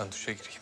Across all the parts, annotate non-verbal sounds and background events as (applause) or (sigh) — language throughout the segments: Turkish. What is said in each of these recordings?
Ben duşa gireyim.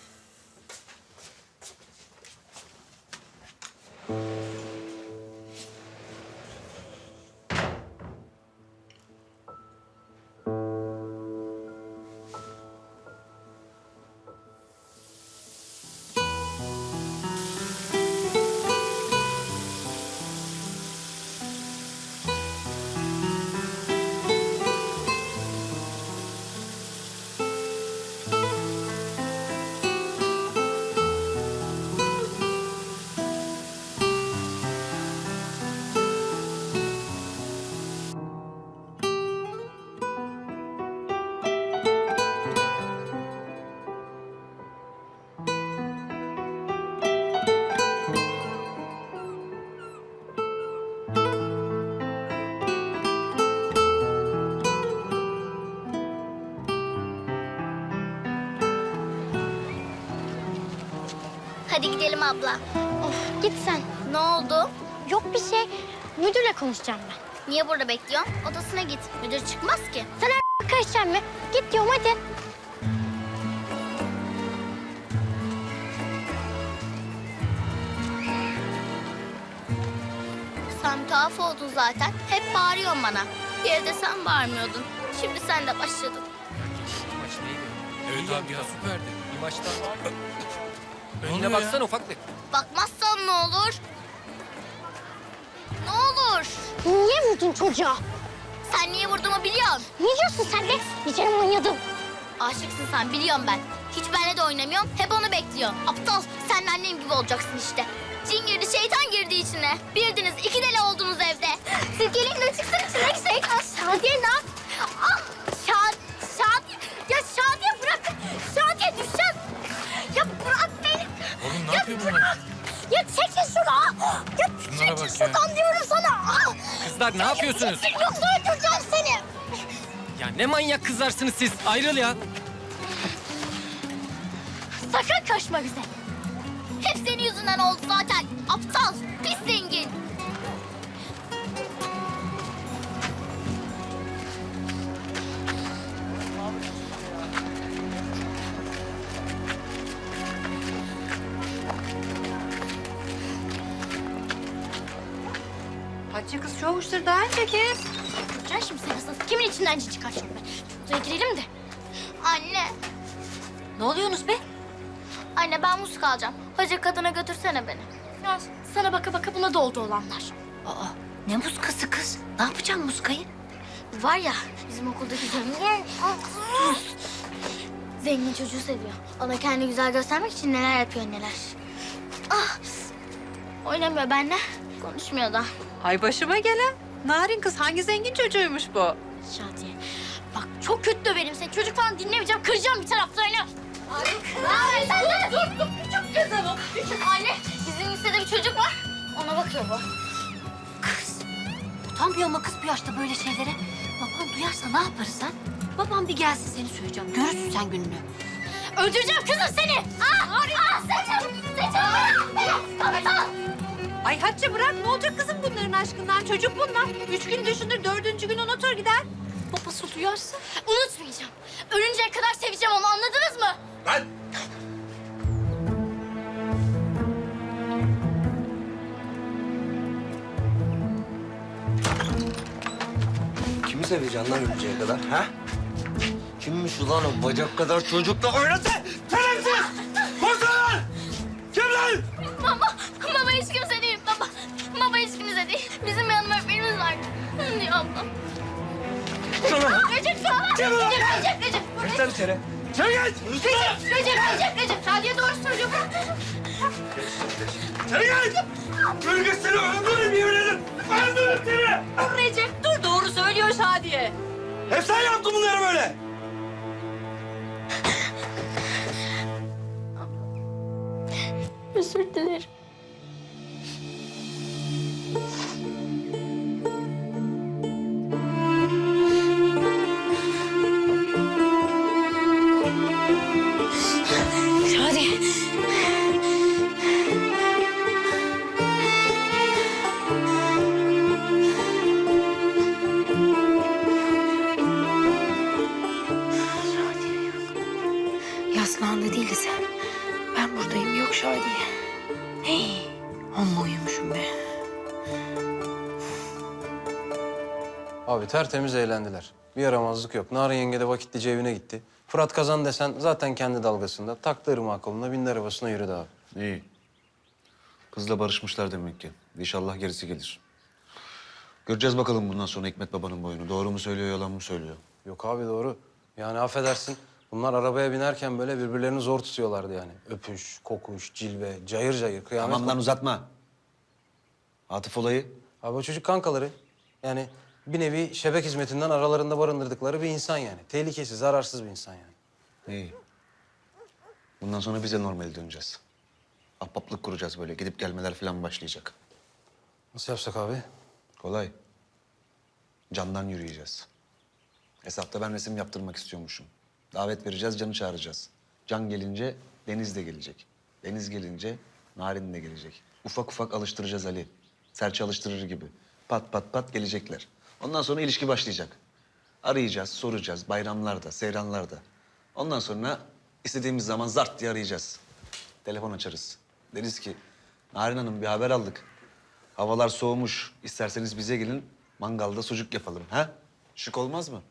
Hadi gidelim abla. Of git sen. Ne oldu? Yok bir şey. Müdürle konuşacağım ben. Niye burada bekliyorsun? Odasına git. Müdür çıkmaz ki. Sen her karışacaksın mı? Git diyorum hadi. Sen tuhaf oldun zaten. Hep bağırıyorsun bana. Bir evde sen bağırmıyordun. Şimdi sen de başladın. Maç neydi? Evet abi ya. Süperdi. Bir maçta. oluyor Önüne baksana ufaklık. Bakmazsan ne olur? Ne olur? Niye vurdun çocuğa? Sen niye vurduğumu biliyorsun. Ne diyorsun sen de? Bir kere oynadım. Aşıksın sen biliyorum ben. Hiç benimle de oynamıyorsun. Hep onu bekliyorsun. Aptal. Sen de annem gibi olacaksın işte. Cin girdi, şeytan girdi içine. Birdiniz, iki deli oldunuz evde. Kızlar ne yapıyorsunuz? Yoksa öldüreceğim seni. Ya ne manyak kızlarsınız siz. Ayrıl ya. Sakın kaçma bize. Hep senin yüzünden oldu zaten. Aptal, pis zengin. Hatice kız avuçları daha önce kes. Sen şimdi sen hırsız. Kimin içinden cin çıkar şimdi? Buraya girelim de. Anne, Ne oluyorsunuz be? anne ben muska alacağım. Hoca kadına götürsene beni. Ya sana baka baka buna doldu olanlar. Aa, ne muskası kız? Ne yapacaksın muskayı? Var ya bizim okuldaki zengin. Zengin çocuğu seviyor. Ona kendi güzel göstermek için neler yapıyor neler. Ah. Oynamıyor benimle. Konuşmuyor da. Ay başıma gelen. Narin kız hangi zengin çocuğuymuş bu? Şadiye. Bak çok kötü döverim seni. Çocuk falan dinlemeyeceğim. Kıracağım bir taraflarını. Ay, sen de dur. dur. Küçük kızım o. Küçük anne. Bizim lisede bir çocuk var. Ona bakıyor bu. Kız. Utanmıyor mu kız bu yaşta böyle şeylere? Baban duyarsa ne yaparız ha? Babam bir gelsin seni söyleyeceğim. Görürsün sen gününü. Öldüreceğim kızım seni. Ah! Ah! Seçim! Seçim! Bırak beni! Aptal! Ay Hatice bırak ne olacak kızım bunların aşkından? Çocuk bunlar. Üç gün düşünür dördüncü gün unutur gider. Babası duyarsa. Unutmayacağım. Ölünceye kadar seveceğim onu anladınız mı? Lan! Kimi seveceksin lan öleceğe kadar ha? Kimmiş ulan o bacak kadar çocukla oynasın? Kim ulan? Recep, Recep, Recep. Geç sen içeri. Çek geç! Recep, Recep, Recep, Recep. Sadiye doğru söylüyor. Çek geç! Gölgesini öldürürüm yemin ederim! Öldürürüm seni! Recep dur doğru söylüyor Şadiye. Hep sen yaptın bunları böyle! Özür dilerim. Hey, amma uyumuşum be. Abi tertemiz eğlendiler. Bir yaramazlık yok. Narin yenge de vakitlice evine gitti. Fırat kazan desen zaten kendi dalgasında. Taktı ırmağı koluna, bindi arabasına yürüdü abi. İyi. Kızla barışmışlar demek ki. İnşallah gerisi gelir. Göreceğiz bakalım bundan sonra Hikmet babanın boyunu. Doğru mu söylüyor, yalan mı söylüyor? Yok abi doğru. Yani affedersin Bunlar arabaya binerken böyle birbirlerini zor tutuyorlardı yani. Öpüş, kokuş, cilve, cayır cayır. Kıyamet Tamam lan uzatma. Atıf olayı. Abi o çocuk kankaları. Yani bir nevi şebek hizmetinden aralarında barındırdıkları bir insan yani. Tehlikesiz, zararsız bir insan yani. İyi. Bundan sonra bize normale döneceğiz. Ahbaplık kuracağız böyle. Gidip gelmeler falan başlayacak. Nasıl yapsak abi? Kolay. Candan yürüyeceğiz. Hesapta ben resim yaptırmak istiyormuşum. Davet vereceğiz, Can'ı çağıracağız. Can gelince Deniz de gelecek. Deniz gelince Narin de gelecek. Ufak ufak alıştıracağız Ali. Serçe alıştırır gibi. Pat pat pat gelecekler. Ondan sonra ilişki başlayacak. Arayacağız, soracağız bayramlarda, seyranlarda. Ondan sonra istediğimiz zaman zart diye arayacağız. Telefon açarız. Deriz ki Narin Hanım bir haber aldık. Havalar soğumuş. İsterseniz bize gelin mangalda sucuk yapalım. Ha? Şık olmaz mı?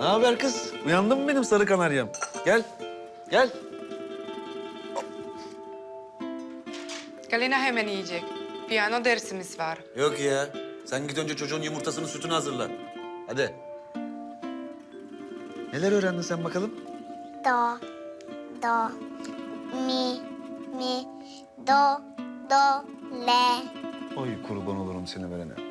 Ne haber kız? Uyandın mı benim sarı kanaryam? Gel. Gel. Galina hemen yiyecek. Piyano dersimiz var. Yok ya. Sen git önce çocuğun yumurtasını, sütünü hazırla. Hadi. Neler öğrendin sen bakalım? Do, do, mi, mi, do, do, le. Oy kurban olurum seni verene.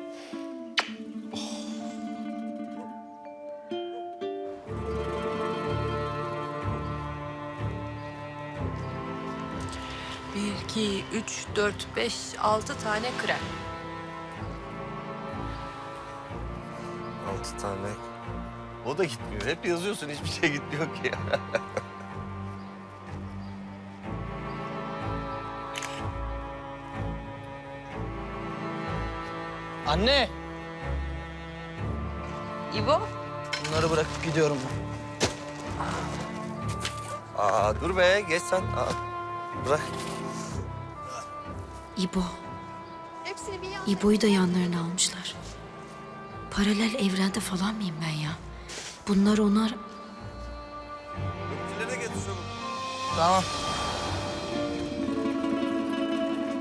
Bir, iki, üç, dört, beş, altı tane krem. Altı tane. O da gitmiyor. Hep yazıyorsun hiçbir şey gitmiyor ki ya. (laughs) Anne! İbo? Bunları bırakıp gidiyorum. Aa dur be geç sen. Aa, bırak. İbo. İbo'yu da yanlarına almışlar. Paralel evrende falan mıyım ben ya? Bunlar onlar...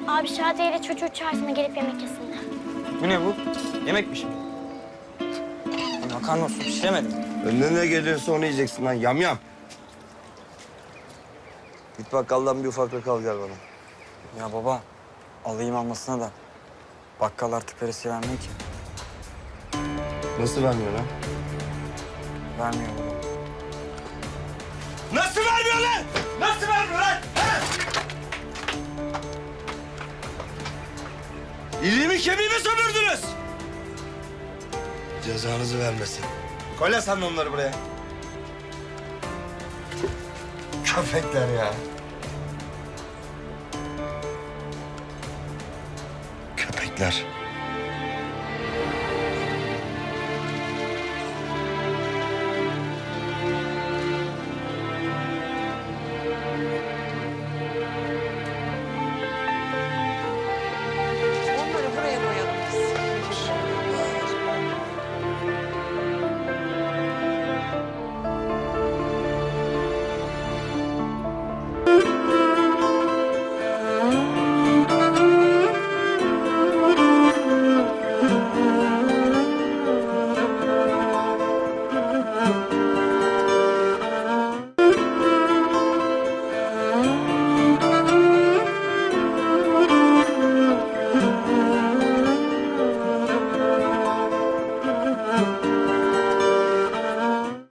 Abi Şadiye ile çocuğu çağırsana gelip yemek yesinler. Bu ne bu? Yemekmiş. Makarna olsun pişiremedim. Önüne ne geliyorsa onu yiyeceksin lan yam yam. Git bakkaldan bir ufaklık al gel bana. Ya baba, alayım almasına da. Bakkal artık veresiye vermiyor ki. Nasıl vermiyor lan? Vermiyor baba. Nasıl vermiyor lan? Nasıl vermiyor lan? Ha? İliğimi kemiğimi sömürdünüz. Cezanızı vermesin. Koy lan sen de onları buraya. Köpekler ya. Köpekler.